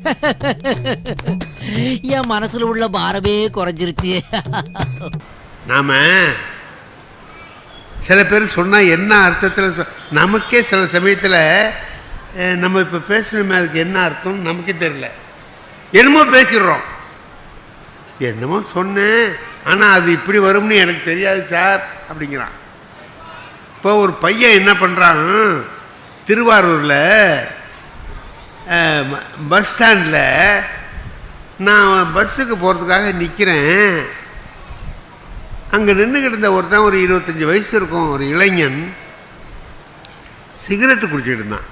என் மனசுல உள்ள பாரமே குறைஞ்சிருச்சு. நாம சில பேர் சொன்னால் என்ன அர்த்தத்தில் நமக்கே சில சமயத்தில் நம்ம இப்போ பேசணுமே அதுக்கு என்ன அர்த்தம் நமக்கே தெரியல. என்னமோ பேசிடுறோம். என்னமோ சொன்னேன் ஆனால் அது இப்படி வரும்னு எனக்கு தெரியாது சார் அப்படிங்கிறான். இப்போ ஒரு பையன் என்ன பண்ணுறான் திருவாரூரில் பஸ் ஸ்டாண்டில் நான் பஸ்ஸுக்கு போகிறதுக்காக நிற்கிறேன் அங்கே நின்றுக்கிட்டு இருந்த ஒருத்தன் ஒரு இருபத்தஞ்சி வயசு இருக்கும் ஒரு இளைஞன். சிகரெட்டு குடிச்சிட்டு இருந்தான்.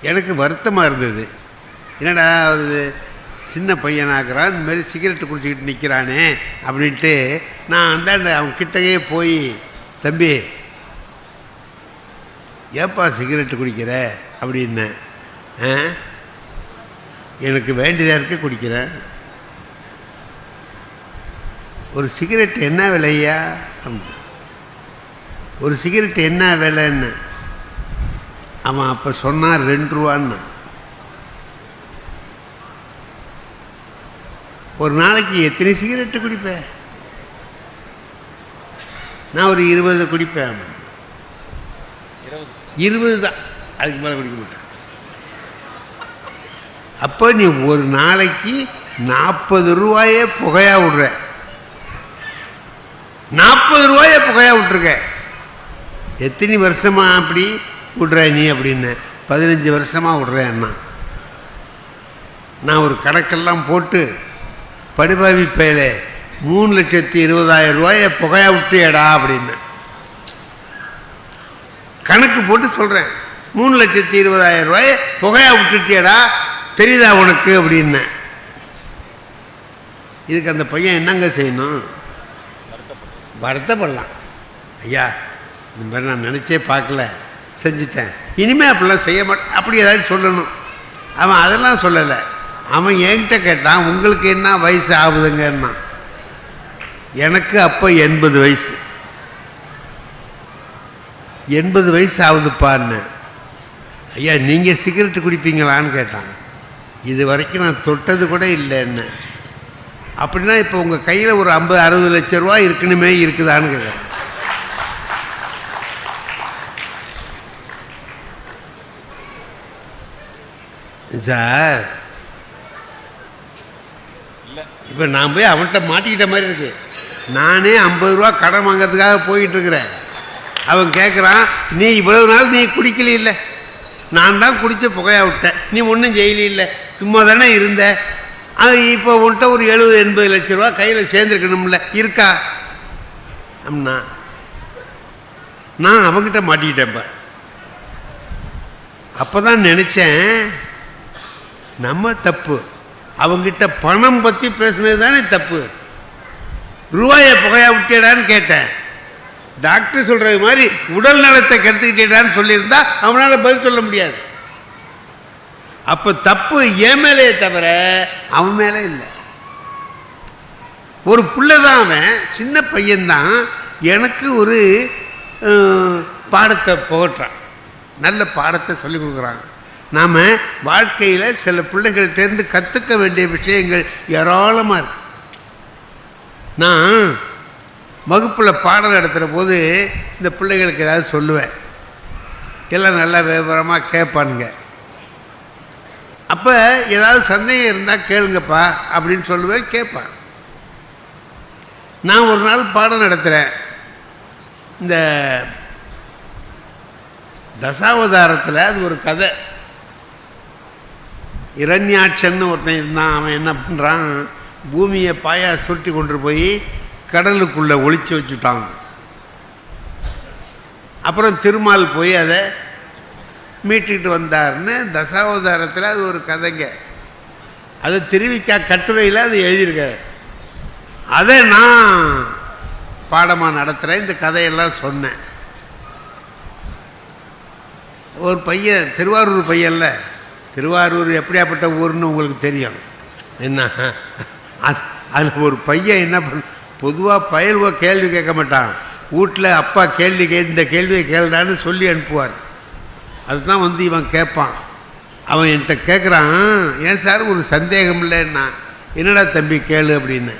எனக்கு வருத்தமாக இருந்தது. என்னடா ஒரு சின்ன பையனாகிறான் இந்தமாதிரி சிகரெட்டு குடிச்சிக்கிட்டு நிற்கிறானே அப்படின்ட்டு நான் அந்தாண்ட அவன் கிட்டயே போய் தம்பி ஏப்பா சிகரெட்டு குடிக்கிற? அப்படின்னேன் ஆ? எனக்கு வேண்டியதாக இருக்க குடிக்கிறேன் ஒரு சிகரெட் என்ன விலையா? அப்படின்னா. ஒரு சிகரெட் என்ன விலைன்னு. அவன் அப்போ சொன்னான் ரெண்டு ரூபான்னு. ஒரு நாளைக்கு எத்தனை சிகரெட்டு குடிப்பேன் நான் ஒரு இருபது குடிப்பேன். இருபது தான். அதுக்கு மேலே குடிக்க மாட்டேன். அப்போ நீ ஒரு நாளைக்கு நாற்பது ரூபாயே புகையா விடுற. நாற்பது ரூபாயை புகையா விட்டுருக்க. எத்தனை வருஷமா அப்படி விடுற நீ அப்படின்னு. பதினஞ்சு வருஷமாக விடுறேன்னா. நான் ஒரு கணக்கெல்லாம் போட்டு படுபாவி பயலே மூணு லட்சத்தி இருபதாயிரம் ரூபாயை புகையா விட்டியடா அப்படின்னு. கணக்கு போட்டு சொல்கிறேன் மூணு லட்சத்தி இருபதாயிரம் ரூபாய் புகையாக விட்டுட்டியடா தெரியுதா உனக்கு அப்படின்னேன் இதுக்கு அந்த பையன் என்னங்க செய்யணும்? வருத்தப்படலாம். ஐயா இந்த மாதிரி நான் நினச்சே பார்க்கல. செஞ்சிட்டேன். இனிமேல் அப்படிலாம் செய்ய மாட்டேன் அப்படி ஏதாவது சொல்லணும். அவன் அதெல்லாம் சொல்லலை. அவன் என்கிட்ட கேட்டான் உங்களுக்கு என்ன வயசு ஆகுதுங்கன்னா எனக்கு அப்போ எண்பது வயசு. எண்பது வயசு ஆகுதுப்பான்னு ஐயா நீங்கள் சிகரெட்டு குடிப்பீங்களான்னு கேட்டான். இது வரைக்கும் நான் தொட்டது கூட இல்லை என்ன அப்படின்னா இப்போ உங்கள் கையில் ஒரு ஐம்பது அறுபது லட்ச ரூபா இருக்கணுமே இருக்குதான்னு கேட்குறேன் சார். இப்போ நான் போய் அவன்கிட்ட மாட்டிக்கிட்ட மாதிரி இருக்கு. நானே ஐம்பது ரூபா கடன் வாங்குறதுக்காக போயிட்டுருக்கிறேன் அவன் கேட்குறான் நீ இவ்வளவு நாள் நீ குடிக்கல இல்லை நான் தான் குடித்த புகையா விட்டேன். நீ ஒன்றும் ஜெயிலி இல்லை சும்மா தானே இருந்த. அது இப்போ உன்கிட்ட ஒரு எழுபது எண்பது லட்ச ரூபா கையில் சேர்ந்துருக்கணும்ல. இருக்கா? அம்னா நான் அவங்கிட்ட மாட்டிக்கிட்டேன்ப்ப அப்போ தான் நினச்சேன் நம்ம தப்பு. அவங்கிட்ட பணம் பற்றி பேசுனது தானே தப்பு. ரூபாயை புகையா விட்டேடான்னு கேட்டேன். டாக்டர் சொல்கிறது மாதிரி உடல் நலத்தை கெடுத்துக்கிட்டேடான்னு சொல்லியிருந்தா அவனால் பதில் சொல்ல முடியாது. அப்போ தப்பு என் மேலேயே தவிர அவன் மேலே இல்லை. ஒரு பிள்ளை தான் அவன் சின்ன பையன்தான். எனக்கு ஒரு பாடத்தை புகட்டுறான். நல்ல பாடத்தை சொல்லிக் கொடுக்குறாங்க நாம் வாழ்க்கையில் சில பிள்ளைகள்கிட்டேருந்து கற்றுக்க வேண்டிய விஷயங்கள் ஏராளமாக இருக்கு. நான் வகுப்பில் பாடம் நடத்துகிற போது இந்த பிள்ளைகளுக்கு ஏதாவது சொல்லுவேன். எல்லாம் நல்லா விவரமாக கேட்பானுங்க அப்போ ஏதாவது சந்தேகம் இருந்தால் கேளுங்கப்பா அப்படின்னு சொல்லுவேன் கேட்பான். நான் ஒரு நாள் பாடம் நடத்துகிறேன் இந்த தசாவதாரத்தில் அது ஒரு கதை. இரண்யாட்சன்னு ஒருத்தன் இருந்தான் அவன் என்ன பண்ணுறான் பூமியை பாயா சுருட்டி கொண்டு போய் கடலுக்குள்ளே ஒழிச்சு வச்சுட்டான் அப்புறம் திருமால் போய் அதை மீட்டுக்கிட்டு வந்தார்னு தசாவதாரத்தில் அது ஒரு கதைங்க. அது திருவிக்கா கட்டுரையில் அது எழுதியிருக்காரு அதை நான் பாடமாக நடத்துகிறேன் இந்த கதையெல்லாம் சொன்னேன். ஒரு பையன் திருவாரூர் பையன்ல திருவாரூர் எப்படியாப்பட்ட ஊர்னு உங்களுக்கு தெரியும். என்ன? அது அதில் ஒரு பையன் என்ன பண்ண பொதுவாக பயல்வோ கேள்வி கேட்க மாட்டான். வீட்டில் அப்பா கேள்வி கே இந்த கேள்வியை கேள்றான்னு சொல்லி அனுப்புவார். அதுதான் வந்து இவன் கேட்பான். அவன் என்கிட்ட கேட்குறான் ஏன் சார் ஒரு சந்தேகம் இல்லைன்னா? என்னடா தம்பி கேளு அப்படின்னு.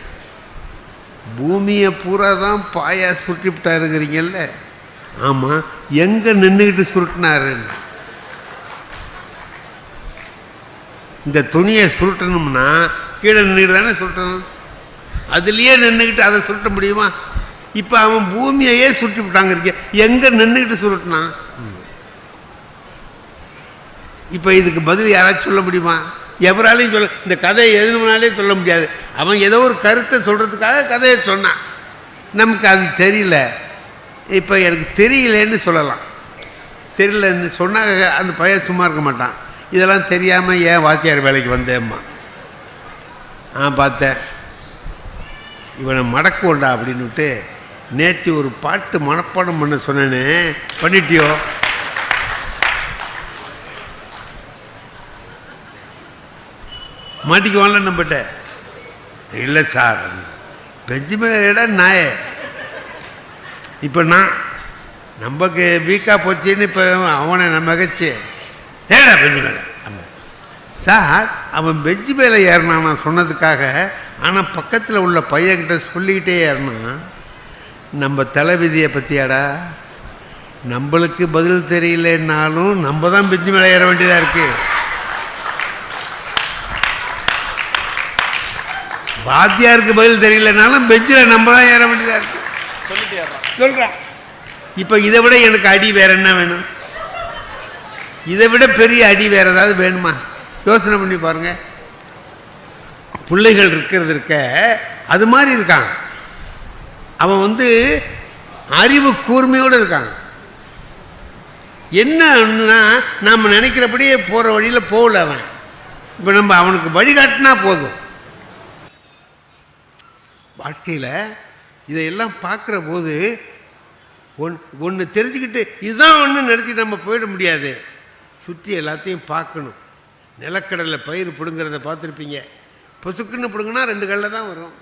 பூமியை பூரா தான் பாயா சுற்றிவிட்டாருங்கிறீங்கல்ல ஆமாம் எங்கே நின்றுக்கிட்டு சுருட்டினாருன்னு. இந்த துணியை சுருட்டணும்னா கீழே நின்றுட்டு தானே சுருட்டணும்? அதுலேயே நின்றுக்கிட்டு அதை சுருட்ட முடியுமா? இப்போ அவன் பூமியையே சுற்றி விட்டாங்க இருக்க எங்கே நின்றுக்கிட்டு சுருட்டினான்? இப்போ இதுக்கு பதில் யாராச்சும் சொல்ல முடியுமா? எவராலையும் சொல்ல இந்த கதையை எதுனாலே சொல்ல முடியாது. அவன் ஏதோ ஒரு கருத்தை சொல்கிறதுக்காக கதையை சொன்னான். நமக்கு அது தெரியல. இப்போ எனக்கு தெரியலன்னு சொல்லலாம். தெரியலன்னு சொன்னாங்க அந்த பையன் சும்மா இருக்க மாட்டான். இதெல்லாம் தெரியாமல் ஏன் வாத்தியார் வேலைக்கு வந்தேம்மா? ஆ பார்த்தேன். இவனை மடக்குவோண்டா அப்படின்னுட்டு நேற்று ஒரு பாட்டு மனப்பாடம் பண்ண சொன்னேனே. பண்ணிட்டியோ? மாட்டிக்குவான்ல நம்மகிட்ட. இல்லை சார் பெஞ்சமின் இடம் நாயே. இப்போ நான் நமக்கு வீக்காக போச்சுன்னு இப்போ அவனை நம்ம மிகச்சு. தேடா பெஞ்சு மேலே. சார் அவன் பெஞ்சு மேலே ஏறினான் நான் சொன்னதுக்காக ஆனால் பக்கத்தில் உள்ள பையன்கிட்ட சொல்லிக்கிட்டே ஏறினான் நம்ம தலைவிதியை பற்றியாடா நம்மளுக்கு பதில் தெரியலன்னாலும் நம்ம தான் பெஞ்சு மேலே ஏற வேண்டியதாக இருக்குது வாத்தியாருக்கு பதில் தெரியலனாலும் பெஞ்சில் நம்ம தான் ஏற வேண்டியதாக இருக்கு. சொல்லிட்டு சொல்கிறேன் இப்போ இதை விட எனக்கு அடி வேற என்ன வேணும்? இதை விட பெரிய அடி வேறு ஏதாவது வேணுமா? யோசனை பண்ணி பாருங்க. பிள்ளைகள் இருக்கிறது இருக்க அது மாதிரி இருக்கான். அவன் வந்து அறிவு கூர்மையோடு இருக்கான். என்னன்னா நம்ம நினைக்கிறபடியே போகிற வழியில் போகல அவன். இப்போ நம்ம அவனுக்கு வழிகாட்டினா போதும். வாழ்க்கையில் இதையெல்லாம் பார்க்குற போது ஒன் ஒன்று தெரிஞ்சுக்கிட்டு இதுதான் ஒன்று நினச்சிட்டு நம்ம போயிட முடியாது. சுற்றி எல்லாத்தையும் பார்க்கணும். நிலக்கடலை பயிர் பிடுங்கிறத பார்த்துருப்பீங்க. பொசுக்குன்னு பிடுங்கினா ரெண்டு கல்லில் தான் வரும்.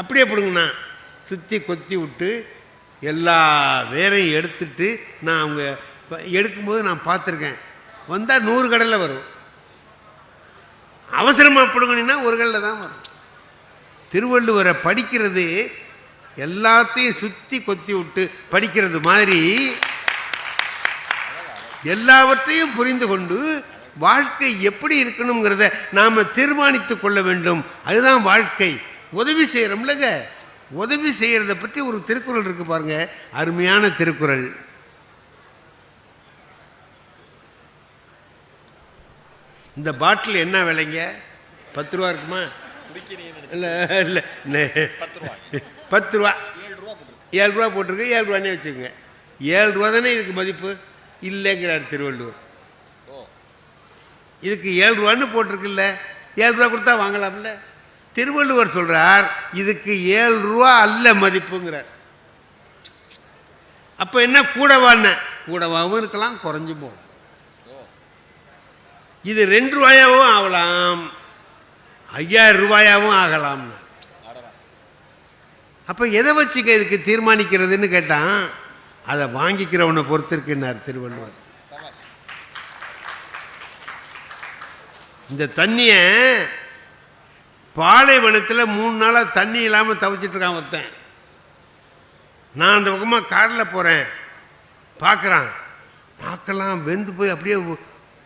அப்படியே பிடுங்கண்ணா சுற்றி கொத்தி விட்டு எல்லா வேரையும் எடுத்துட்டு நான் அவங்க எடுக்கும்போது நான் பார்த்துருக்கேன். வந்தால் நூறு கடலில் வரும். அவசரமாக பிடுங்கினா ஒரு கல்லில் தான் வரும். திருவள்ளுவரை படிக்கிறது எல்லாத்தையும் சுற்றி கொத்தி விட்டு படிக்கிறது மாதிரி எல்லாவற்றையும் புரிந்து கொண்டு வாழ்க்கை எப்படி இருக்கணுங்கிறத நாம் தீர்மானித்து கொள்ள வேண்டும். அதுதான் வாழ்க்கை. உதவி செய்கிறோம்லங்க உதவி செய்கிறத பற்றி ஒரு திருக்குறள் இருக்குது பாருங்கள் அருமையான திருக்குறள். இந்த பாட்டில் என்ன விலைங்க? பத்து ரூபா இருக்குமா? இல்லை இல்லை பத்து ரூபா ஏழு ரூபா. ஏழு ரூபா போட்டிருக்கு. ஏழு ரூபானே வச்சுக்கோங்க. ஏழு ரூபா தானே இதுக்கு மதிப்பு? இல்லைங்கிறார் திருவள்ளுவர். இதுக்கு ஏழு ரூபான்னு போட்டிருக்குல்ல. ஏழு ரூபா கொடுத்தா வாங்கலாம்ல. திருவள்ளுவர் சொல்கிறார் இதுக்கு ஏழு ரூபா அல்ல மதிப்புங்கிறார். அப்போ என்ன கூடவான கூடவாகவும் இருக்கலாம் குறைஞ்சு போகலாம். இது ரெண்டு ரூபாயாவும் ஆகலாம். ஐயாயிரம் ரூபாயாவும் ஆகலாம்னு. அப்போ எதை வச்சுக்க இதுக்கு தீர்மானிக்கிறதுன்னு கேட்டான்? அதை வாங்கிக்கிறவனை பொறுத்திருக்குன்னார் திருவள்ளுவர். இந்த தண்ணியை பாலைவனத்தில் மூணு நாளாக தண்ணி இல்லாமல் தவிச்சிட்ருக்கான் ஒருத்தன். நான் அந்த பக்கமாக காரில் போகிறேன் பார்க்குறான் நாக்கெல்லாம் வெந்து போய் அப்படியே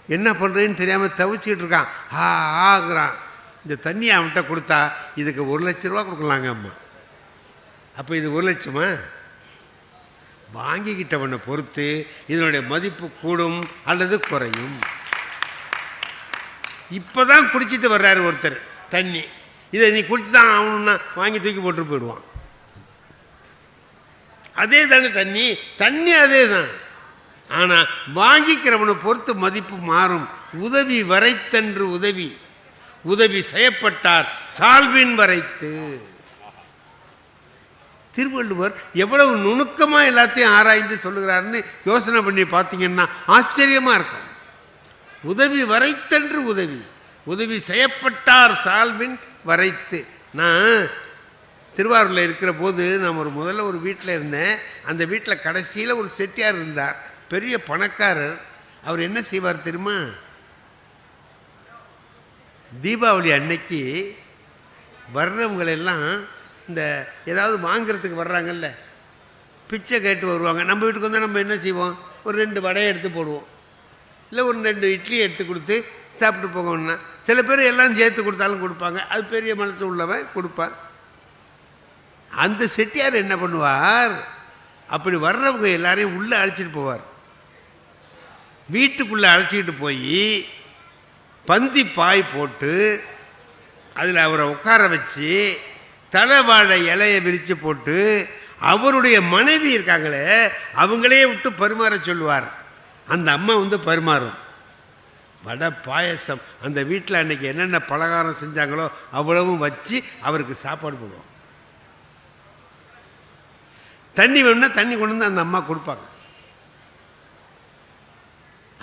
என்ன பண்ணுறேன்னு தெரியாமல் தவிச்சிக்கிட்டு இருக்கான் ஆ ஆகுறான் இந்த தண்ணியை அவன்கிட்ட கொடுத்தா இதுக்கு ஒரு லட்ச ரூபா கொடுக்கலாங்க அம்மா. அப்போ இது ஒரு லட்சமா? வாங்கிக்கிட்டவனை பொறுத்து இதனுடைய மதிப்பு கூடும் அல்லது குறையும். இப்போ தான் குடிச்சிட்டு வர்றாரு ஒருத்தர் தண்ணி. இதை நீ குடிச்சு தான் ஆகணும்னா வாங்கி தூக்கி போட்டு போயிடுவான். அதே தானே தண்ணி தண்ணி அதே தான் ஆனால் வாங்கிக்கிறவனை பொறுத்து மதிப்பு மாறும். உதவி வரைத்தன்று உதவி. உதவி செய்யப்பட்டார் சால்வின் வரைத்து. திருவள்ளுவர் எவ்வளவு நுணுக்கமாக எல்லாத்தையும் ஆராய்ந்து சொல்லுகிறாருன்னு யோசனை பண்ணி பார்த்தீங்கன்னா ஆச்சரியமாக இருக்கும். உதவி வரைத்தன்று உதவி. உதவி செய்யப்பட்டார் சால்வின் வரைத்து. நான் திருவாரூரில் இருக்கிற போது நான் ஒரு முதல்ல ஒரு வீட்டில் இருந்தேன். அந்த வீட்டில் கடைசியில் ஒரு செட்டியார் இருந்தார். பெரிய பணக்காரர். அவர் என்ன செய்வார் தெரியுமா? தீபாவளி அன்னைக்கு வர்றவங்களெல்லாம் இந்த ஏதாவது வாங்கிறதுக்கு வர்றாங்கல்ல பிச்சை கேட்டு வருவாங்க. நம்ம வீட்டுக்கு வந்தால் நம்ம என்ன செய்வோம்? ஒரு ரெண்டு வடையை எடுத்து போடுவோம். இல்லை ஒரு ரெண்டு இட்லி எடுத்து கொடுத்து சாப்பிட்டு போகணும்னா சில பேர் எல்லாம் சேர்த்து கொடுத்தாலும் கொடுப்பாங்க. அது பெரிய மனசு உள்ளவன் கொடுப்பான். அந்த செட்டியார் என்ன பண்ணுவார்? அப்படி வர்றவங்க எல்லாரையும் உள்ளே அழைச்சிட்டு போவார். வீட்டுக்குள்ளே அழைச்சிக்கிட்டு போய் பந்தி பாய் போட்டு அதில் அவரை உட்கார வச்சு தலைவாழை இலையை விரித்து போட்டு அவருடைய மனைவி இருக்காங்களே அவங்களே விட்டு பரிமாற சொல்லுவார். அந்த அம்மா வந்து பரிமாறும். வடை பாயசம் அந்த வீட்டில் அன்னைக்கு என்னென்ன பலகாரம் செஞ்சாங்களோ அவ்வளவும் வச்சு அவருக்கு சாப்பாடு போடுவோம். தண்ணி வேணும்னா தண்ணி கொண்டு வந்து அந்த அம்மா கொடுப்பாங்க.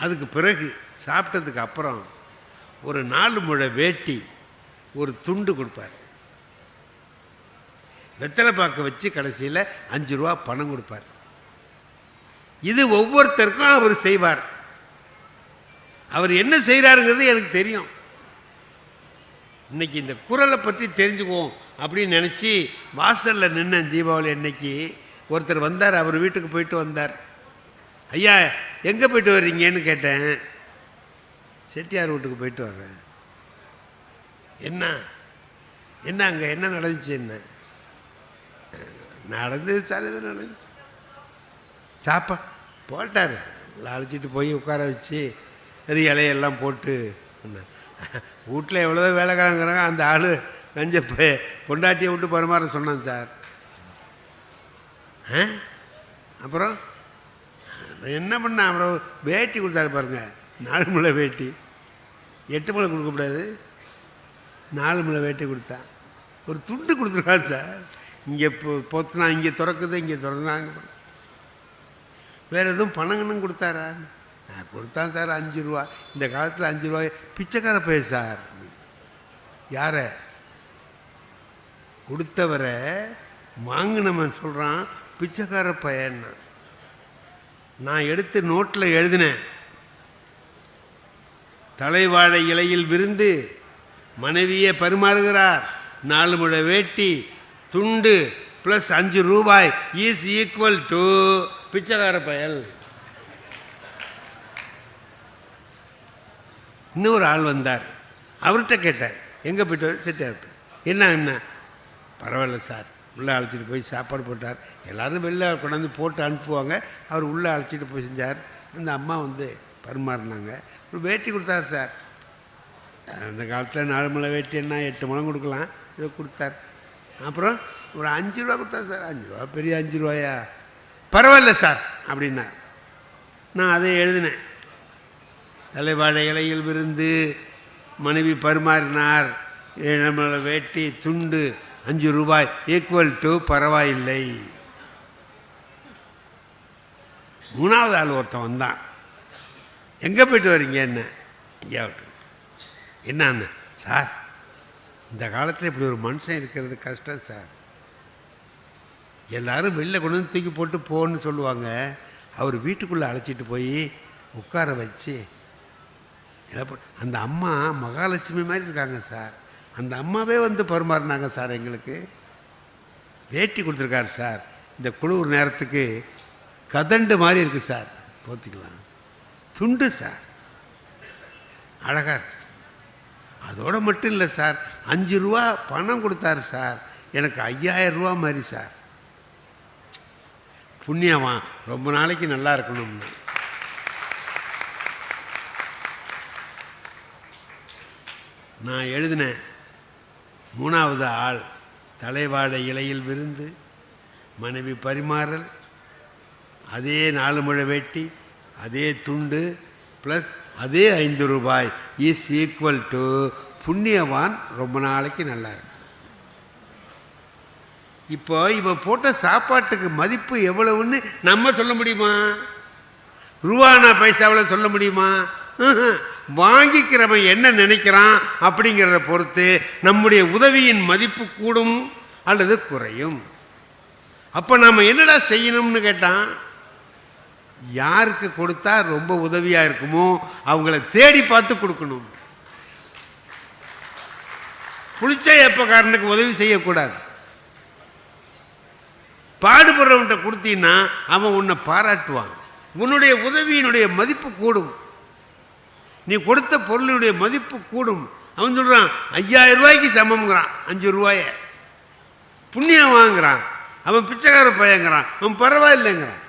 அதுக்கு பிறகு சாப்பிட்டதுக்கு அப்புறம் ஒரு நாலு முழை வேட்டி ஒரு துண்டு கொடுப்பார். வெத்தலை பாக்க வச்சு கடைசியில் அஞ்சு ரூபா பணம் கொடுப்பார். இது ஒவ்வொருத்தருக்கும் அவர் செய்வார். அவர் என்ன செய்கிறாருங்கிறது எனக்கு தெரியும். இன்னைக்கு இந்த குரலை பற்றி தெரிஞ்சுக்குவோம் அப்படின்னு நினச்சி வாசலில் நின்ன தீபாவளி அன்னைக்கு ஒருத்தர் வந்தார் அவர் வீட்டுக்கு போயிட்டு வந்தார். ஐயா எங்கே போயிட்டு வர்றீங்கன்னு கேட்டேன். செட்டியார் வீட்டுக்கு போயிட்டு வர்றேன். என்ன? என்ன அங்கே? என்ன நடந்துச்சு என்ன? நடந்து சார் எது நடந்துச்சு. சாப்பா. போட்டார். அழைச்சிட்டு போய் உட்கார வச்சு சரி இலையெல்லாம் போட்டு வீட்டில் எவ்வளோ வேலைக்காரங்கிறாங்க அந்த ஆள் கஞ்ச பொண்டாட்டியை விட்டு பரிமாற சொன்னான் சார். ஆ? அப்புறம்? என்ன பண்ண அப்புறம் வேட்டி கொடுத்தாரு பாருங்க. நாலு முளை வேட்டி. எட்டு முளை கொடுக்கக்கூடாது நாலு முளை வேட்டி கொடுத்தான் ஒரு துண்டு கொடுத்துருக்கான் சார். இங்கே பொ பொத்துனா இங்கே திறக்குது இங்கே திறந்தாங்க வேறு எதுவும் பணங்கன்னு கொடுத்தாரா? நான் கொடுத்தான் சார் அஞ்சு ரூபா. இந்த காலத்தில் அஞ்சு ரூபாய் பிச்சைக்கார பைய சார். யாரை? கொடுத்தவரை வாங்கினவன் சொல்கிறான் பிச்சைக்கார பையன்னா. நான் எடுத்து நோட்டில் எழுதினேன். தலைவாழை இலையில் விருந்து மனைவியை பரிமாறுகிறார். நாலு முழ வேட்டி துண்டு ப்ளஸ் அஞ்சு ரூபாய் இஸ் ஈக்குவல் டு பிச்சைக்கார பயல். இன்னொரு ஆள் வந்தார். அவர்கிட்ட கேட்டேன். எங்கே போயிட்டு செட்டார்ட்டு என்ன என்ன? பரவாயில்ல சார். உள்ளே அழைச்சிட்டு போய் சாப்பாடு போட்டார். எல்லாரும் வெளில கொண்டாந்து போட்டு அனுப்புவாங்க. அவர் உள்ளே அழைச்சிட்டு போய் செஞ்சார். அந்த அம்மா வந்து பரிமாறினாங்க. ஒரு வேட்டி கொடுத்தார் சார். அந்த காலத்தில் நாலு மலை வேட்டி என்ன எட்டு முழம் கொடுக்கலாம். இதை கொடுத்தார். அப்புறம் ஒரு அஞ்சு ரூபா கொடுத்தார் சார். அஞ்சு ரூபா பெரிய அஞ்சு ரூபாயா? பரவாயில்ல சார் அப்படின்னார். நான் அதை எழுதினேன். தலைவாழை இலையில் விருந்து மனைவி பரிமாறினார் நம்மளோட வேட்டி துண்டு அஞ்சு ரூபாய் ஈக்குவல் டு பரவாயில்லை. மூணாவது ஆள் ஒருத்தன் வந்தான். எங்கே போயிட்டு வர்றீங்க என்ன? ஐயா என்னன்னு சார் இந்த காலத்தில் இப்படி ஒரு மனுஷன் இருக்கிறது கஷ்டம் சார். எல்லாரும் வெளில கொண்டு வந்து தூக்கி போட்டு போன்னு சொல்லுவாங்க. அவர் வீட்டுக்குள்ளே அழைச்சிட்டு போய் உட்கார வச்சு அந்த அம்மா மகாலட்சுமி மாதிரி இருக்காங்க சார். அந்த அம்மாவே வந்து பரிமாறினாங்க சார் எங்களுக்கு. வேட்டி கொடுத்துருக்காரு சார். இந்த குளிர் நேரத்துக்கு கதண்டு மாதிரி இருக்குது சார். போத்திக்கலாம் துண்டு சார். அழகாக இருக்கு. அதோடு மட்டும் இல்லை சார். அஞ்சு ரூபா பணம் கொடுத்தாரு சார். எனக்கு ஐயாயிரம் ரூபா மாதிரி சார். புண்ணியவான் ரொம்ப நாளைக்கு நல்லா இருக்கணும்னு நான் எழுதினேன் மூணாவது ஆள் தலைவாட இலையில் விருந்து மனைவி பரிமாறல் அதே நாலு முழை வெட்டி அதே துண்டு ப்ளஸ் அதே ஐந்து ரூபாய் இஸ் ஈக்குவல் டு புண்ணியவான் ரொம்ப நாளைக்கு நல்லா இருக்கும் இப்போ இவ போட்ட சாப்பாட்டுக்கு மதிப்பு எவ்வளவுன்னு நம்ம சொல்ல முடியுமா? ரூபானா பைசாவில் சொல்ல முடியுமா? வாங்கிக்கிறவன் என்ன நினைக்கிறான் அப்படிங்கிறத பொறுத்து நம்முடைய உதவியின் மதிப்பு கூடும் அல்லது குறையும். அப்போ நாம் என்னடா செய்யணும்னு கேட்டான்? யாருக்கு கொடுத்தா ரொம்ப உதவியாக இருக்குமோ அவங்கள தேடி பார்த்து கொடுக்கணும். புளிச்ச ஏப்பக்காரனுக்கு உதவி செய்யக்கூடாது. பாடுபடுறவன்கிட்ட கொடுத்தீங்கன்னா அவன் உன்னை பாராட்டுவான். உன்னுடைய உதவியினுடைய மதிப்பு கூடும். நீ கொடுத்த பொருளினுடைய மதிப்பு கூடும். அவன் சொல்கிறான் ஐயாயிரம் ரூபாய்க்கு சமம்ங்கிறான் அஞ்சு ரூபாய. புண்ணியம் வாங்குறான். அவன் பிச்சைக்கார பையங்கிறான். அவன் பரவாயில்லைங்கிறான்.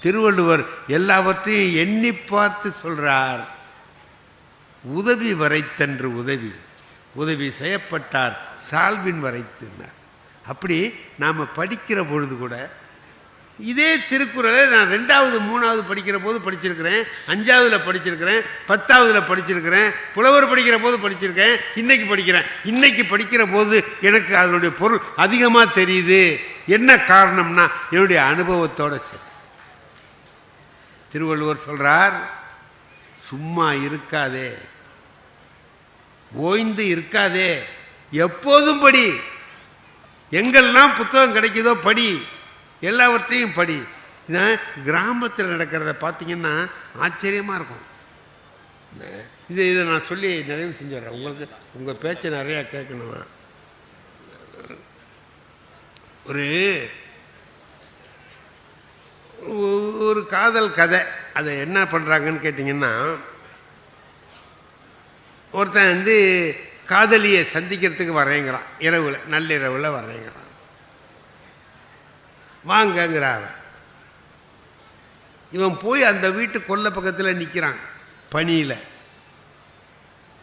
திருவள்ளுவர் எல்லாவற்றையும் எண்ணி பார்த்து சொல்கிறார் உதவி வரைத்தன்று உதவி. உதவி செய்யப்பட்டார் சால்வின் வரைத்துனார் அப்படி நாம் படிக்கிற பொழுது கூட இதே திருக்குறளை நான் ரெண்டாவது மூணாவது படிக்கிற போது படிச்சிருக்கிறேன் அஞ்சாவதுல படிச்சிருக்கிறேன் பத்தாவதுல படிச்சிருக்கிறேன் புலவர் படிக்கிற போது படிச்சிருக்கேன் இன்னைக்கு படிக்கிறேன். இன்னைக்கு படிக்கிற போது எனக்கு அதனுடைய பொருள் அதிகமாக தெரியுது. என்ன காரணம்னா என்னுடைய அனுபவத்தோட சரி. திருவள்ளுவர் சொல்றார் சும்மா இருக்காதே. ஓய்ந்து இருக்காதே. எப்போதும் படி. எங்கெல்லாம் புத்தகம் கிடைக்குதோ படி எல்லாவற்றையும் படி. இதை கிராமத்தில் நடக்கிறத பார்த்தீங்கன்னா ஆச்சரியமாக இருக்கும். இது இதை நான் சொல்லி நிறைவு செஞ்சிடறேன். உங்களுக்கு உங்கள் பேச்சை நிறையா கேட்கணும்? ஒரு ஒரு காதல் கதை. அதை என்ன பண்ணுறாங்கன்னு கேட்டிங்கன்னா ஒருத்தன் வந்து காதலியை சந்திக்கிறதுக்கு வரேங்கிறான் இரவில் நள்ளிரவில் வரேங்கிறான் வாங்கங்கிற அவன் இவன் போய் அந்த வீட்டு கொல்லை பக்கத்தில் நிற்கிறான் பனியில்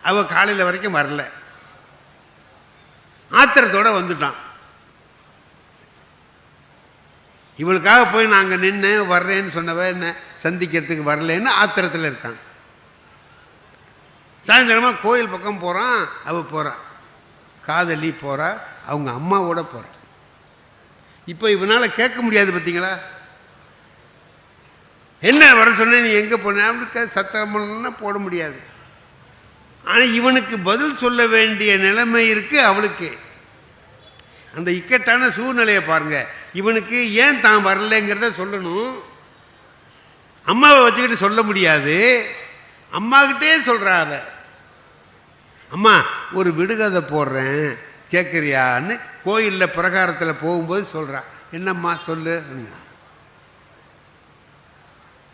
அவன் காலையில் வரைக்கும் வரல. ஆத்திரத்தோட வந்துட்டான். இவளுக்காக போய் நாங்கள் நின்று வர்றேன்னு சொன்னவ என்ன சந்திக்கிறதுக்கு வரலன்னு ஆத்திரத்தில் இருக்கான். சாயந்தரமாக கோயில் பக்கம் போகிறான் அவள் போகிறாள் காதலி போகிறா அவங்க அம்மாவோட போகிறா இப்போ இவனால் கேட்க முடியாது பார்த்தீங்களா என்ன வர சொன்ன நீ எங்கே போன? அவனுக்கு சத்தம்னா போட முடியாது. ஆனால் இவனுக்கு பதில் சொல்ல வேண்டிய நிலைமை இருக்குது அவளுக்கு. அந்த இக்கட்டான சூழ்நிலையை பாருங்கள் இவனுக்கு ஏன் தான் வரலைங்கிறத சொல்லணும். அம்மாவை வச்சுக்கிட்டு சொல்ல முடியாது. அம்மாக்கிட்டே சொல்கிறா அவள் அம்மா ஒரு விடுகதை போடுறேன். கேட்குறியான்னு கோயிலில் பிரகாரத்தில் போகும்போது சொல்கிறா என்னம்மா சொல்லு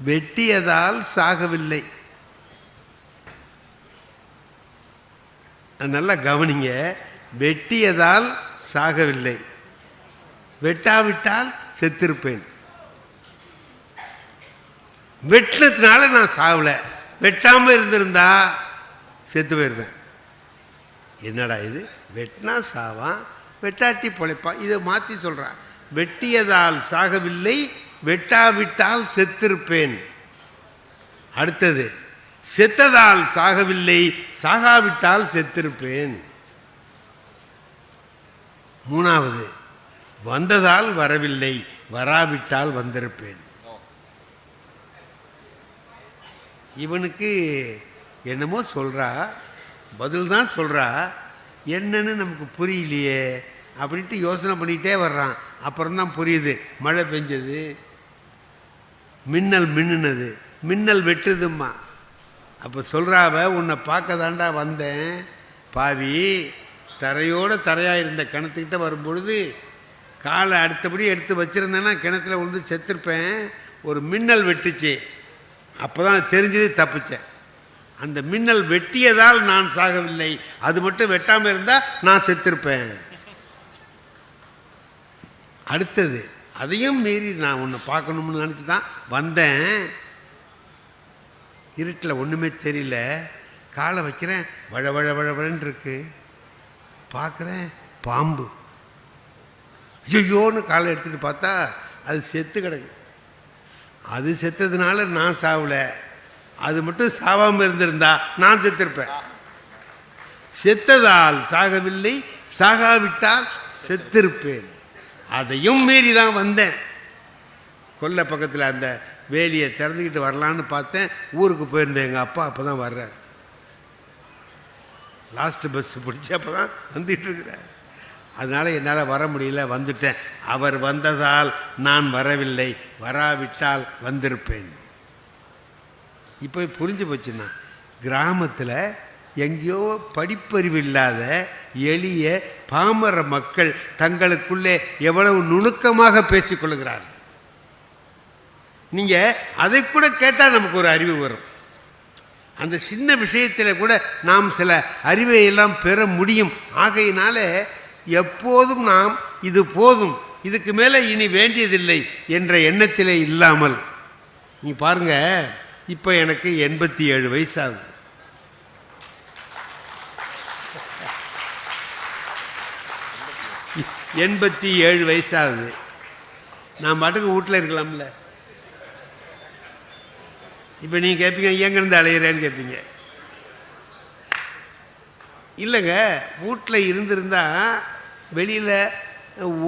வெட்டியதால் சாகவில்லை. அது நல்லா கவனிங்க. வெட்டியதால் சாகவில்லை. வெட்டாவிட்டால் செத்திருப்பேன். வெட்டினத்தினால நான் சாகலை. வெட்டாமல் இருந்திருந்தா செத்து போயிருப்பேன் என்னடா இது? வெட்டினா சாவான் வெட்டாட்டி பொழைப்பான் இதை மாற்றி சொல்கிறான் வெட்டியதால் சாகவில்லை வெட்டாவிட்டால் செத்திருப்பேன். அடுத்தது செத்ததால் சாகவில்லை சாகாவிட்டால் செத்திருப்பேன். மூணாவது வந்ததால் வரவில்லை வராவிட்டால் வந்திருப்பேன். இவனுக்கு என்னமோ சொல்கிறா பதில் தான் சொல்கிறா என்னன்னு நமக்கு புரியலையே அப்படின்ட்டு யோசனை பண்ணிக்கிட்டே வர்றான். அப்புறம்தான் புரியுது மழை பெஞ்சது. மின்னல் மின்னுனது. மின்னல் வெட்டுதும்மா. அப்போ சொல்கிறாவ உன்னை பார்க்க தாண்டா வந்தேன். பாவி தரையோட தரையாக இருந்த கிணத்துக்கிட்ட வரும்பொழுது காலை அடுத்தபடி எடுத்து வச்சுருந்தேன்னா கிணத்துல விழுந்து செத்துருப்பேன். ஒரு மின்னல் வெட்டுச்சு. அப்போ தான் தெரிஞ்சது தப்பிச்சேன். அந்த மின்னல் வெட்டியதால் நான் சாகவில்லை. அது மட்டும் வெட்டாமல் இருந்தால் நான் செத்திருப்பேன். அடுத்தது அதையும் மீறி நான் உன்னை பார்க்கணும்னு நினச்சி தான் வந்தேன். இருட்டில் ஒன்றுமே தெரியல. காலை வைக்கிறேன். வழ வழ வழ வழன்னு இருக்கு. பார்க்குறேன் பாம்பு. ஐயோன்னு காலை எடுத்துகிட்டு பார்த்தா அது செத்து கிடக்கு. அது செத்ததுனால நான் சாவலை அது மட்டும் சாவாமல் இருந்திருந்தா நான் செத்திருப்பேன். செத்ததால் சாகவில்லை சாகாவிட்டால் செத்திருப்பேன். அதையும் மீறி தான் வந்தேன். கொல்லை பக்கத்தில் அந்த வேலியை திறந்துக்கிட்டு வரலான்னு பார்த்தேன். ஊருக்கு போயிருந்தேன். எங்கள் அப்பா அப்போ தான் வர்றார். லாஸ்ட் பஸ் பிடிச்சி அப்போ தான் வந்துட்டு இருக்கிறார். அதனால் என்னால் வர முடியல வந்துட்டேன். அவர் வந்ததால் நான் வரவில்லை. வராவிட்டால் வந்திருப்பேன். இப்போ புரிஞ்சு போச்சுன்னா கிராமத்தில் எங்கேயோ படிப்பறிவு இல்லாத எளிய பாமர மக்கள் தங்களுக்குள்ளே எவ்வளவு நுணுக்கமாக பேசிக்கொள்கிறார் நீங்கள் அதை கூட கேட்டால் நமக்கு ஒரு அறிவு வரும். அந்த சின்ன விஷயத்தில் கூட நாம் சில அறிவை எல்லாம் பெற முடியும். ஆகையினால எப்போதும் நாம் இது போதும் இதுக்கு மேலே இனி வேண்டியதில்லை என்ற எண்ணத்திலே இல்லாமல். நீ பாருங்க இப்போ எனக்கு எண்பத்தி ஏழு வயசாகுது. எண்பத்தி ஏழு வயசாகுது. நான் பாட்டுக்கு வீட்டில் இருக்கலாம்ல. இப்போ நீங்கள் கேட்பீங்க எங்கேருந்து அலையிறேன்னு கேட்பீங்க இல்லைங்க வீட்டில் இருந்திருந்தால் வெளியில்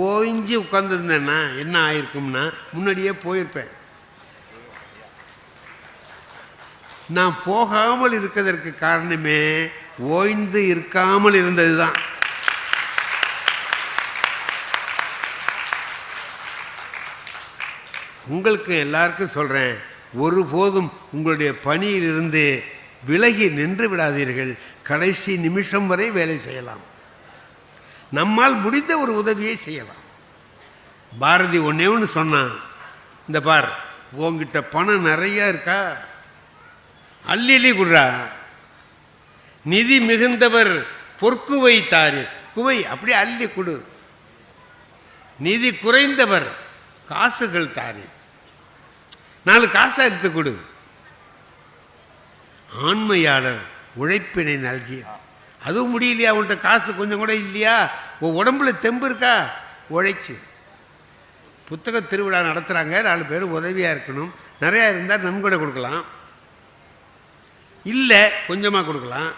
ஓய்ஞ்சி உட்காந்துருந்தேன்னா என்ன ஆயிருக்கும்னா முன்னாடியே போயிருப்பேன். நான் போகாமல் இருக்கிறதற்கு காரணமே ஓய்ந்து இருக்காமல் இருந்தது தான் உங்களுக்கு எல்லாருக்கும் சொல்கிறேன் ஒருபோதும் உங்களுடைய பணியிலிருந்து விலகி நின்று விடாதீர்கள். கடைசி நிமிஷம் வரை வேலை செய்யலாம். நம்மால் முடிந்த ஒரு உதவியை செய்யலாம். பாரதி ஒன்றே ஒன்று சொன்னான் இந்த பார் உங்ககிட்ட பணம் நிறையா இருக்கா? அள்ளி அள்ளி குடுறா நிதி மிகுந்தவர் பொற்குவை தாரு. குவை அப்படியே அள்ளி கொடு. நிதி குறைந்தவர் காசுகள் தாரு. நாலு காசை எடுத்து கொடு. ஆண்மையாளர் உழைப்பினை நல்கிய அதுவும் முடியலையா? உன்கிட்ட காசு கொஞ்சம் கூட இல்லையா? உன் உடம்புல தெம்பு இருக்கா? உழைச்சி. புத்தக திருவிழா நடத்துகிறாங்க நாலு பேர் உதவியாக இருக்கணும். நிறையா இருந்தால் நம்ம கூட கொடுக்கலாம். இல்லை கொஞ்சமாக கொடுக்கலாம்.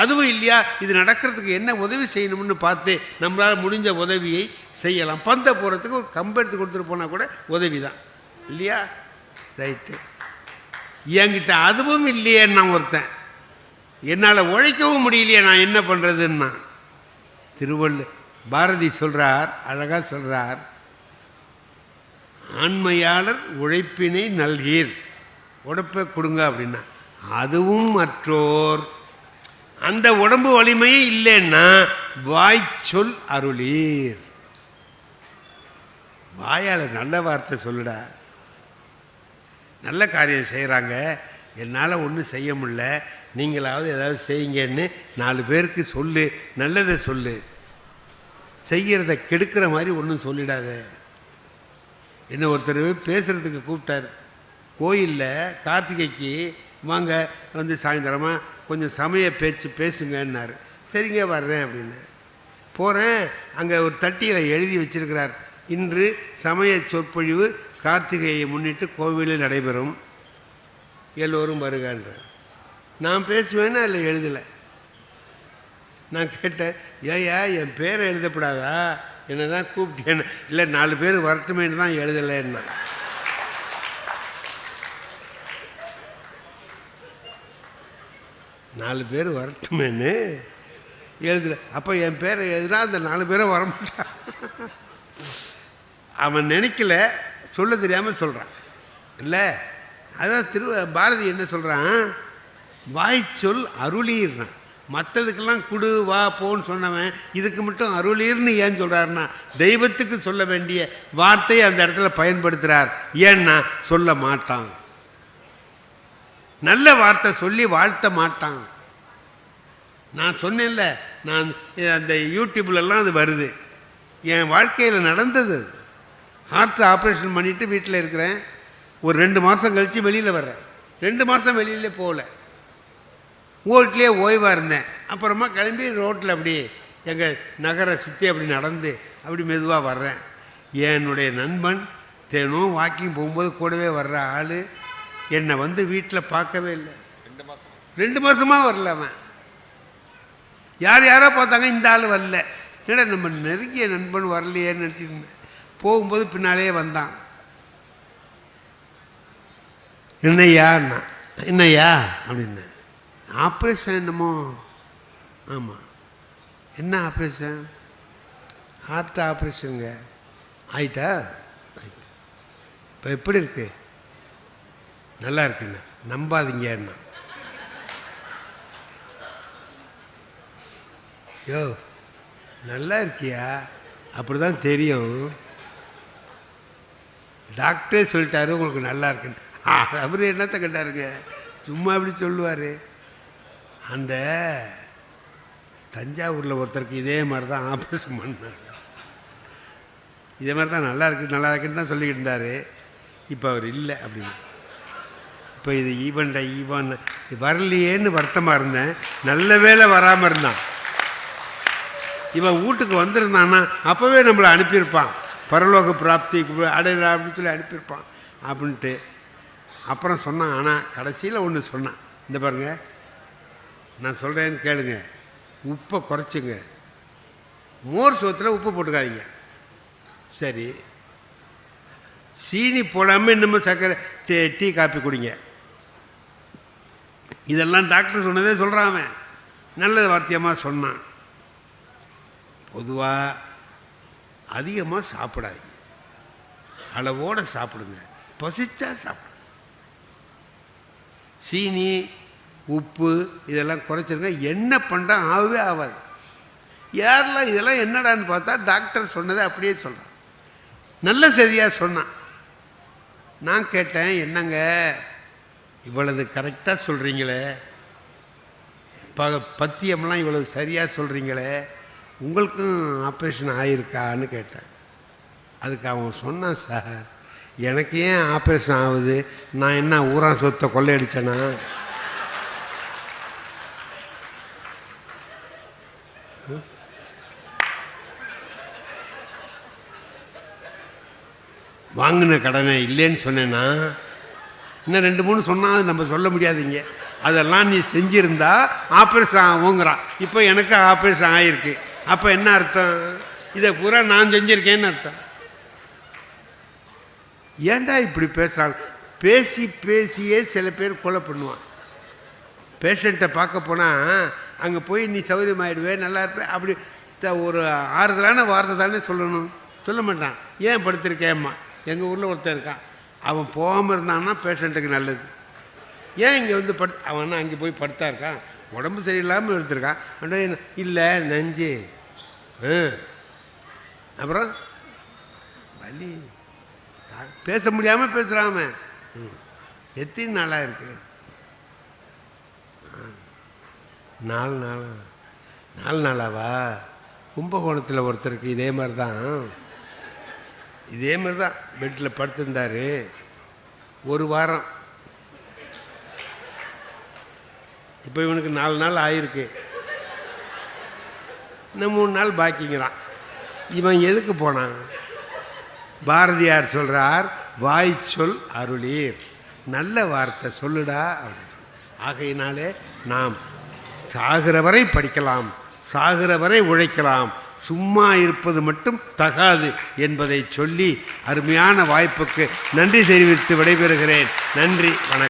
அதுவும் இல்லையா இது நடக்கிறதுக்கு என்ன உதவி செய்யணும்னு பார்த்து நம்மளால் முடிஞ்ச உதவியை செய்யலாம். பந்த போகிறதுக்கு ஒரு கம்பு எடுத்து கொடுத்துட்டு போனால் கூட உதவி தான் இல்லையா? ரைட்டு. என்கிட்ட அதுவும் இல்லையே நான் ஒருத்தன். என்னால் உழைக்கவும் முடியலையே நான் என்ன பண்ணுறதுன்னா திருவள்ளு பாரதி சொல்கிறார் அழகாக சொல்கிறார் ஆண்மையாளர் உழைப்பினை நல்கீர். உழைப்பை கொடுங்க அப்படின்னா. அதுவும் மற்றோர். அந்த உடம்பு வலிமையே இல்லைன்னா வாய்ச்சொல் அருளீர். வாயால் நல்ல வார்த்தை சொல்லுடா. நல்ல காரியம் செய்கிறாங்க என்னால் ஒன்றும் செய்ய முடியல. நீங்களாவது ஏதாவது செய்யுங்கன்னு நாலு பேருக்கு சொல்லு. நல்லதை சொல்லு. செய்கிறத கெடுக்கிற மாதிரி ஒன்றும் சொல்லிடாத. என்ன ஒருத்தர் பேசுகிறதுக்கு கூப்பிட்டார். கோயிலில் கார்த்திகைக்கு வாங்க வந்து சாயந்தரமாக கொஞ்சம் சமய பேச்சு பேசுங்கன்னாரு. சரிங்க வர்றேன் அப்படின்னு. போகிறேன் அங்கே ஒரு தட்டியில் எழுதி வச்சிருக்கிறார். இன்று சமய சொற்பொழிவு கார்த்திகையை முன்னிட்டு கோவிலில் நடைபெறும். எல்லோரும் வருகன்ற நான் பேசுவேன்னா இல்லை எழுதலை? நான் கேட்டேன் ஏயா என் பேரை எழுதப்படாதா? என்னை தான் கூப்பிட்டேன்னு. இல்லை நாலு பேர் வரட்டுமேன்னு தான் எழுதலைன்னா நாலு பேர் வரட்டுமேன்னு எழுதலை. அப்போ என் பேர் எழுதுனா அந்த நாலு பேரும் வரமாட்டான் அவன் நினைக்கல சொல்ல தெரியாமல் சொல்கிறான் இல்லை அதான் திரு பாரதி என்ன சொல்கிறான் வாய்ச்சொல் அருளீர்றான் மற்றதுக்கெல்லாம் குடு வா போன்னு சொன்னவன் இதுக்கு மட்டும் அருளீர்னு ஏன் சொல்கிறாருன்னா தெய்வத்துக்கு சொல்ல வேண்டிய வார்த்தையை அந்த இடத்துல பயன்படுத்துகிறார் ஏன்னா சொல்ல மாட்டான். நல்ல வார்த்தை சொல்லி வாழ்த்த மாட்டான். நான் சொன்னேன்ல நான் அந்த யூடியூப்லலாம் அது வருது. என் வாழ்க்கையில் நடந்தது. அது ஹார்ட் ஆப்ரேஷன் பண்ணிவிட்டு வீட்டில் இருக்கிறேன். ஒரு ரெண்டு மாதம் கழித்து வெளியில் வர்றேன். ரெண்டு மாதம் வெளியில் போகல வீட்லேயே ஓய்வாக இருந்தேன். அப்புறமா கிளம்பி ரோட்டில் அப்படி எங்கள் நகரை சுற்றி அப்படி நடந்து அப்படி மெதுவாக வர்றேன். என்னுடைய நண்பன் தினம் வாக்கிங் போகும்போது கூடவே வர்ற ஆள் என்னை வந்து வீட்டில் பார்க்கவே இல்லை. ரெண்டு மாசம்? ரெண்டு மாதமாக வரல அவன். யார் யாரோ பார்த்தாங்க இந்த ஆள் வரல. என்னடா நம்ம நெருங்கிய நண்பன் வரலையேன்னு இருந்தேன். போகும்போது பின்னாலே வந்தான். என்னையான்னா என்னையா அப்படின்னு. ஆப்ரேஷன் என்னமோ? ஆமாம் என்ன ஆப்ரேஷன்? ஹார்ட் ஆப்ரேஷனுங்க. ஆயிட்டா? ஆயிட்டு. இப்போ எப்படி இருக்கு? நல்லா இருக்குண்ணா நம்பாதீங்கண்ணா யோ நல்லா இருக்கியா? அப்படி தான் தெரியும். டாக்டரே சொல்லிட்டாரு உங்களுக்கு நல்லா இருக்குன்னு. அவர் என்னத்தை கண்டாருங்க சும்மா அப்படி சொல்லுவார். அந்த தஞ்சாவூரில் ஒருத்தருக்கு இதே மாதிரி தான் ஆப்ரேஷன் பண்ணார் இதே மாதிரி தான் நல்லா இருக்கு நல்லா இருக்குன்னு தான் சொல்லிக்கிட்டு இருந்தார். இப்போ அவர் இல்லை அப்படின்னு. இப்போ இது ஈவன்டா ஈவன். வரலையேன்னு வருத்தமாக இருந்தேன். நல்ல வேளை வராமல் இருந்தான். இவன் வீட்டுக்கு வந்திருந்தான்னா அப்போவே நம்மளை அனுப்பியிருப்பான். பரலோக பிராப்தி அடையிற அப்படின்னு சொல்லி அனுப்பியிருப்பான் அப்படின்ட்டு. அப்புறம் சொன்னான். ஆனால் கடைசியில் ஒன்று சொன்னான். இந்த பாருங்க. நான் சொல்கிறேன்னு கேளுங்க. உப்பை குறைச்சிங்க. மோர் சோத்தில் உப்பு போட்டுக்காதீங்க. சரி. சீனி போடாமல் இன்னமும் சர்க்கரை டீ டீ காப்பி குடிங்க. இதெல்லாம் டாக்டர் சொன்னதே சொல்கிறான் அவன். நல்ல வார்த்தையமாக சொன்னான். பொதுவாக அதிகமாக சாப்பிடாது அளவோடு சாப்பிடுங்க. பசிச்சா சாப்பிடுங்க. சீனி உப்பு இதெல்லாம் குறைச்சிருங்க. என்ன பண்ணுறா ஆகவே ஆகாது. யாரெல்லாம் இதெல்லாம் என்னடான்னு பார்த்தா டாக்டர் சொன்னதை அப்படியே சொல்கிறான் நல்ல செய்தியாக சொன்னான். நான் கேட்டேன் என்னங்க? இவ்வளவு கரெக்டாக சொல்கிறீங்களே ப பத்தியம்லாம் இவ்வளவு சரியாக சொல்கிறீங்களே உங்களுக்கும் ஆப்ரேஷன் ஆயிருக்கான்னு கேட்டேன். அதுக்கு அவன் சொன்னான் சார் எனக்கு ஏன் ஆப்ரேஷன் ஆகுது? நான் என்ன ஊரா சொத்தை கொள்ளையடிச்சேனா? வாங்கின கடனை இல்லைன்னு சொன்னேன்னா இன்னும் ரெண்டு மூணு சொன்னால் அது நம்ம சொல்ல முடியாதுங்க. அதெல்லாம் நீ செஞ்சிருந்தா ஆப்ரேஷன் ஆகுங்கிறான் இப்போ எனக்கு ஆப்ரேஷன் ஆகிருக்கு அப்போ என்ன அர்த்தம்? இதை பூரா நான் செஞ்சுருக்கேன்னு அர்த்தம். ஏன்டா இப்படி பேசுகிறாங்க பேசி பேசியே சில பேர் கொலை பண்ணுவான் பேஷண்ட்டை பார்க்க போனால் அங்கே போய் நீ சௌகரியமாயிடுவே நல்லா இருப்பேன் அப்படி த- ஒரு ஆறுதலான வார்த்தை தானே சொல்லணும். சொல்ல மாட்டான். ஏன் படுத்திருக்கேம்மா? எங்கள் ஊரில் ஒருத்தன் இருக்கான். அவன் போகாமல் இருந்தான்னா பேஷண்ட்டுக்கு நல்லது. ஏன் இங்கே வந்து படு அவன் அங்கே போய் படுத்தா இருக்கான் உடம்பு சரியில்லாமல் எடுத்திருக்கான் அப்படியே இல்லை நஞ்சு. ஆ. அப்புறம்? வலி. பேச முடியாமல் பேசுகிறான் அவன். ம். எத்தனை நாளாக இருக்கு? ஆ. நாலு நாளா? நாலு நாளாவா? கும்பகோணத்தில் ஒருத்தருக்கு இதே மாதிரி தான் இதே மாதிரி தான் பெட்டில் படுத்திருந்தார். ஒரு வாரம். இப்போ இவனுக்கு நாலு நாள் ஆயிருக்கு. இன்னும் மூணு நாள் பாக்கிங்கிறான். இவன் எதுக்கு போனான்? பாரதியார் சொல்றார் வாய் சொல் அருளீர். நல்ல வார்த்தை சொல்லுடா. அப்படின்னு ஆகையினாலே நாம் சாகிற வரை படிக்கலாம் சாகிற வரை உழைக்கலாம் சும்மா இருப்பது மட்டும் தகாது என்பதை சொல்லி அருமையான வாய்ப்புக்கு நன்றி தெரிவித்து விடைபெறுகிறேன். நன்றி வணக்கம்.